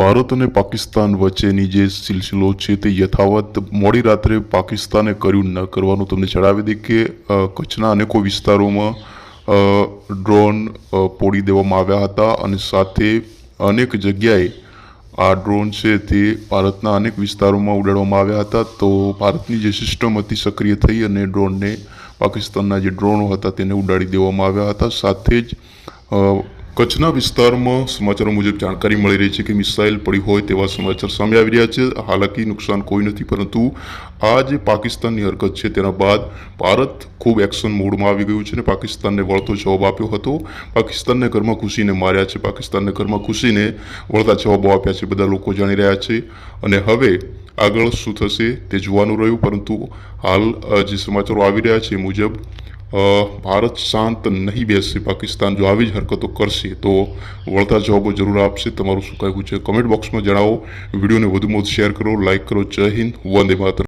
ભારત અને પાકિસ્તાન વચ્ચેની જે સિલસિલો છે તે યથાવત મોડી રાત્રે પાકિસ્તાને કર્યું ન કરવાનું તમને જણાવી દઈએ કે કચ્છના અનેકો વિસ્તારોમાં ડ્રોન પોડી દેવામાં આવ્યા હતા અને સાથે અનેક જગ્યાએ આ ડ્રોન છે તે ભારતના અનેક વિસ્તારોમાં ઉડાડવામાં આવ્યા હતા. તો ભારતની જે સિસ્ટમ હતી સક્રિય થઈ અને ડ્રોનને પાકિસ્તાનના જે ડ્રોનો હતા તેને ઉડાડી દેવામાં આવ્યા હતા. સાથે જ કચ્છના વિસ્તારમાં સમાચારો મુજબ જાણકારી મળી રહી છે કે મિસાઇલ પડી હોય તેવા સમાચાર સામે આવી રહ્યા છે. હાલાકી, નુકસાન કોઈ નથી, પરંતુ આ જે પાકિસ્તાનની હરકત છે તેના બાદ ભારત ખૂબ એક્શન મોડમાં આવી ગયું છે અને પાકિસ્તાનને વળતો જવાબ આપ્યો હતો. પાકિસ્તાનને ઘરમાં ઘૂસીને માર્યા છે. પાકિસ્તાનને ઘરમાં ઘૂસીને વળતા જવાબો આપ્યા છે. બધા લોકો જાણી રહ્યા છે. અને હવે આગળ શું થશે તે જોવાનું રહ્યું, પરંતુ હાલ જે સમાચારો આવી રહ્યા છે મુજબ ભારત શાંત નહીં બેસશે પાકિસ્તાન જો આવી જ હરકતો કરશે, તો વળતા જવાબો જરૂર આપશે. તમારું શું કહેવું છે? કમેન્ટ બોક્સમાં જણાવો. વિડીયોને વધુમાં વધુ શેર કરો લાઇક કરો. જય હિન્દ. વંદે માતરમ.